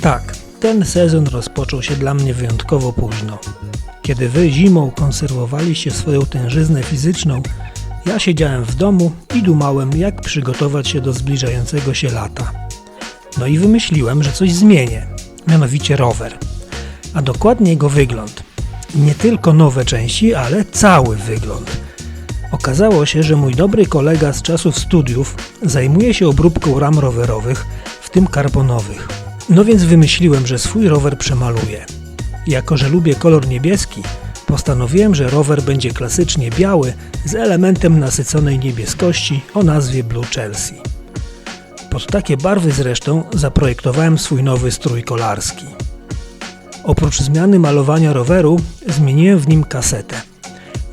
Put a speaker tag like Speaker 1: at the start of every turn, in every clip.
Speaker 1: Tak, ten sezon rozpoczął się dla mnie wyjątkowo późno. Kiedy wy zimą konserwowaliście swoją tężyznę fizyczną, ja siedziałem w domu i dumałem, jak przygotować się do zbliżającego się lata. No i wymyśliłem, że coś zmienię, mianowicie rower. A dokładnie jego wygląd. Nie tylko nowe części, ale cały wygląd. Okazało się, że mój dobry kolega z czasów studiów zajmuje się obróbką ram rowerowych, w tym karbonowych. No więc wymyśliłem, że swój rower przemaluję. Jako, że lubię kolor niebieski, postanowiłem, że rower będzie klasycznie biały z elementem nasyconej niebieskości o nazwie Blue Chelsea. Pod takie barwy zresztą zaprojektowałem swój nowy strój kolarski. Oprócz zmiany malowania roweru, zmieniłem w nim kasetę.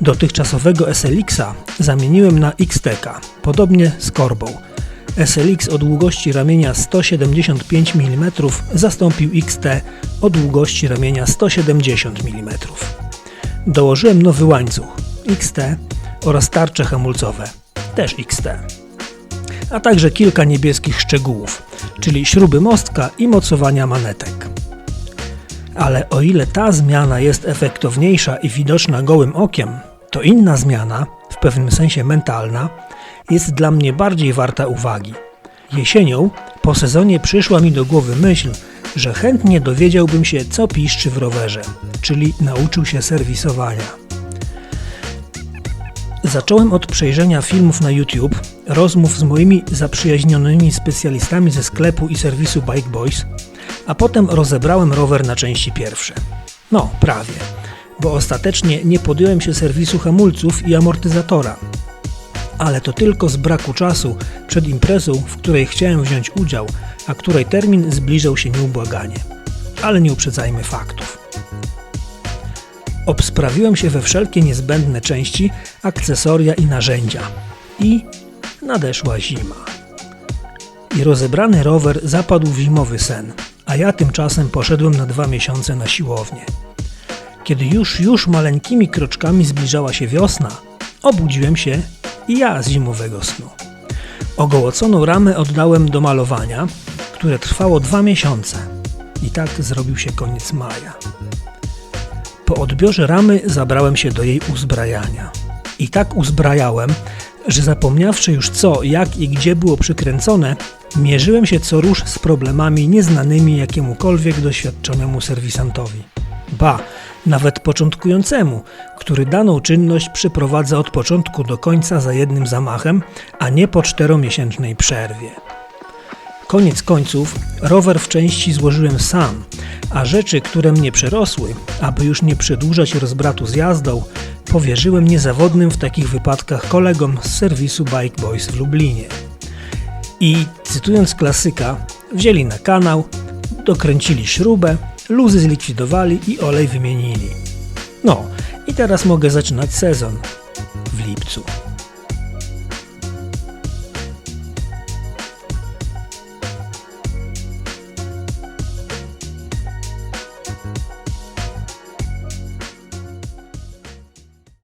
Speaker 1: Dotychczasowego SLX-a zamieniłem na XTK, podobnie z korbą. SLX o długości ramienia 175 mm zastąpił XT o długości ramienia 170 mm. Dołożyłem nowy łańcuch XT oraz tarcze hamulcowe, też XT. A także kilka niebieskich szczegółów, czyli śruby mostka i mocowania manetek. Ale o ile ta zmiana jest efektowniejsza i widoczna gołym okiem, to inna zmiana, w pewnym sensie mentalna, jest dla mnie bardziej warta uwagi. Jesienią, po sezonie przyszła mi do głowy myśl, że chętnie dowiedziałbym się, co piszczy w rowerze, czyli nauczył się serwisowania. Zacząłem od przejrzenia filmów na YouTube, rozmów z moimi zaprzyjaźnionymi specjalistami ze sklepu i serwisu Bike Boys, a potem rozebrałem rower na części pierwsze. No, prawie, bo ostatecznie nie podjąłem się serwisu hamulców i amortyzatora. Ale to tylko z braku czasu przed imprezą, w której chciałem wziąć udział, a której termin zbliżał się nieubłaganie. Ale nie uprzedzajmy faktów. Obsprawiłem się we wszelkie niezbędne części, akcesoria i narzędzia. I nadeszła zima. I rozebrany rower zapadł w zimowy sen, a ja tymczasem poszedłem na dwa miesiące na siłownię. Kiedy już, już maleńkimi kroczkami zbliżała się wiosna, obudziłem się i ja z zimowego snu. Ogołoconą ramę oddałem do malowania, które trwało dwa miesiące. I tak zrobił się koniec maja. Po odbiorze ramy zabrałem się do jej uzbrajania. I tak uzbrajałem, że zapomniawszy już co, jak i gdzie było przykręcone, mierzyłem się co róż z problemami nieznanymi jakiemukolwiek doświadczonemu serwisantowi. Ba, nawet początkującemu, który daną czynność przeprowadza od początku do końca za jednym zamachem, a nie po czteromiesięcznej przerwie. Koniec końców, rower w części złożyłem sam, a rzeczy, które mnie przerosły, aby już nie przedłużać rozbratu z jazdą, powierzyłem niezawodnym w takich wypadkach kolegom z serwisu Bike Boys w Lublinie. I cytując klasyka, wzięli na kanał, dokręcili śrubę, luzy zlikwidowali i olej wymienili. No, i teraz mogę zaczynać sezon w lipcu.